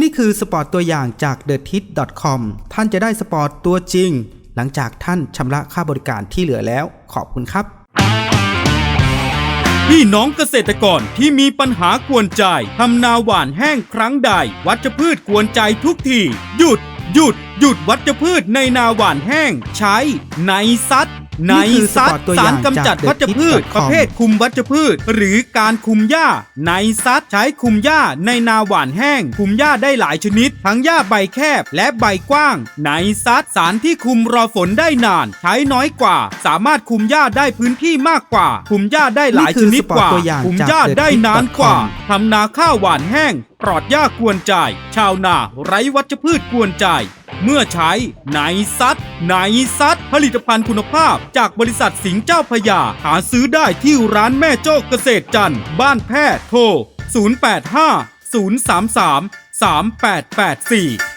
นี่คือสปอร์ตตัวอย่างจาก t h e t i t c o m ท่านจะได้สปอร์ตตัวจริง หลังจากท่านชำระค่าบริการที่เหลือแล้ว ขอบคุณครับพี่น้องเกษตรกรที่มีปัญหากวนใจทำนาหวานแห้งครั้งใด วัชพืชกวนใจทุกทีหยุด หยุด หยุดวัชพืชในนาหวานแห้ง ใช้ไนซัด ไนนี่คือสซัดปอร์ตตัวอสาย่ารงกำจัดจากวัชพืช TheTip.com ประเภทคุมวัชพืช หรือการคุมหญ้าไนซัดใช้คุมหญ้าในนาหว่านแห้ง คุมหญ้าได้หลายชนิด ทั้งหญ้าใบแคบและใบกว้างไนซัดสารที่คุมรอฝนได้นาน ใช้น้อยกว่า สามารถคุมหญ้าได้พื้นที่มากกว่า คุมหญ้าได้หลายชนิดกว่านี่คือสปอร์ตตัวอย่างคุมจากหญ้าได้นานกว่า TheTip.com ทำนาข้าวหวานแห้ง ปลอดหญ้ากวนใจ ชาวนาไร้วัชพืชกวนใจ เมื่อใช้ไนซัดไนซัดผลิตภัณฑ์คุณภาพ จากบริษัทสิงห์เจ้าพยา หาซื้อได้ที่ร้านแม่โจ้เกษตรจันทร์บ้านแพทย์โทร 085 033 3884